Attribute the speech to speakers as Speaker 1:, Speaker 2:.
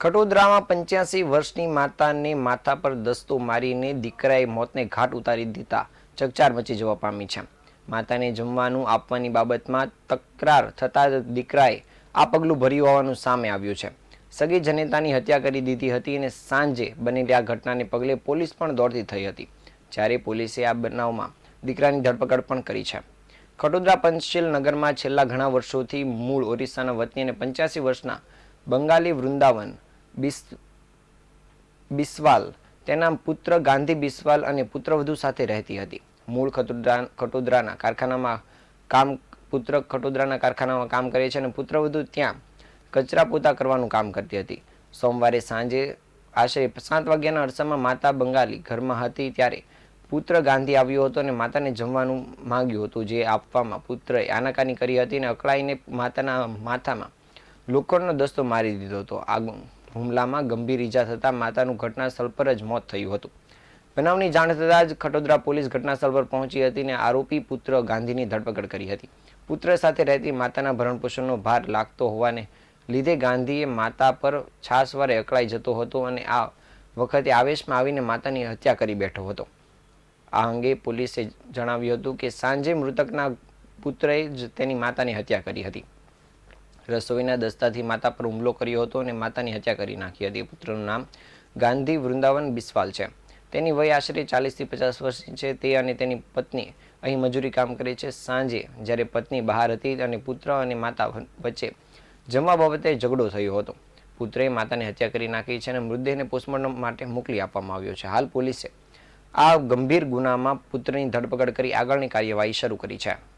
Speaker 1: ખટોદરામાં પંચ્યાસી વર્ષની માતાને માથા પર દસ્તો મારીને દીકરાએ મોતને ઘાટ ઉતારી દીધા. ચકચાર મચી જવા પામી છે. માતાને જમવાનું આપવાની બાબતમાં તકરાર થતાં દીકરાએ આ પગલું ભર્યું હોવાનું સામે આવ્યું છે. સગી જનેતાની હત્યા કરી દીધી હતી અને સાંજે બનેલી આ ઘટનાને પગલે પોલીસ પણ દોડતી થઈ હતી. જ્યારે પોલીસે આ બનાવમાં દીકરાની ધરપકડ પણ કરી છે. ખટોદરા પંચશીલ નગરમાં છેલ્લા ઘણા વર્ષોથી મૂળ ઓરિસ્સાના વતની અને પંચ્યાસી વર્ષના બંગાળી વૃંદાવન બિસ્વાલ. તેના પુત્ર ગાંધી બિસ્વાલ અને પુત્રવધુ સાથે રહેતી હતી. મૂળ ખટોદરા ખટોદરાના કારખાનામાં કામ પુત્ર ખટોદરાના કારખાનામાં કામ કરે છે અને પુત્રવધુ ત્યાં કચરા પોતા કરવાનું કામ કરતી હતી. સોમવારે સાંજે આશરે સાત વાગ્યાના અરસામાં માતા બંગાળી ઘરમાં હતી ત્યારે પુત્ર ગાંધી આવ્યો હતો અને માતાને જમવાનું માંગ્યું હતું, જે આપવામાં પુત્રએ આનાકાની કરી હતી અને અકળાઈને માતાના માથામાં લોખંડનો દસ્તો મારી દીધો હતો. આ હુમલામાં ગંભીર ઈજા થતાં માતાનું ઘટના સ્થળ પર જ મોત થયું હતું. બનાવની જાણ થતાં જ ખટોદરા પોલીસ ઘટનાસ્થળ પર પહોંચી હતી અને આરોપી પુત્ર ગાંધીની ધરપકડ કરી હતી. પુત્ર સાથે રહેતી માતાના ભરણપોષણનો ભાર લાગતો હોવાને લીધે ગાંધીએ માતા પર છાસવારે અકળાઈ જતો હતો અને આ વખતે આવેશમાં આવીને માતાની હત્યા કરી બેઠો હતો. આ અંગે પોલીસે જણાવ્યું હતું કે સાંજે મૃતકના પુત્રએ જ તેની માતાની હત્યા કરી હતી. રસોઈના દસ્તાથી માતા પર હુમલો કર્યો હતો અને માતાની હત્યા કરી નાખી હતી. પુત્રનું નામ ગાંધી વૃંદાવન બિસ્વાલ છે. તેની વય આશરે ચાલીસથી પચાસ વર્ષની છે. તે અને તેની પત્ની અહીં મજૂરી કામ કરે છે. સાંજે જ્યારે પત્ની બહાર હતી અને પુત્ર અને માતા વચ્ચે જમવા બાબતે ઝઘડો થયો હતો. પુત્રએ માતાની હત્યા કરી નાખી છે અને મૃતદેહને પોસ્ટમોર્ટમ માટે મોકલી આપવામાં આવ્યો છે. હાલ પોલીસે આ ગંભીર ગુનામાં પુત્રની ધરપકડ કરી આગળની કાર્યવાહી શરૂ કરી છે.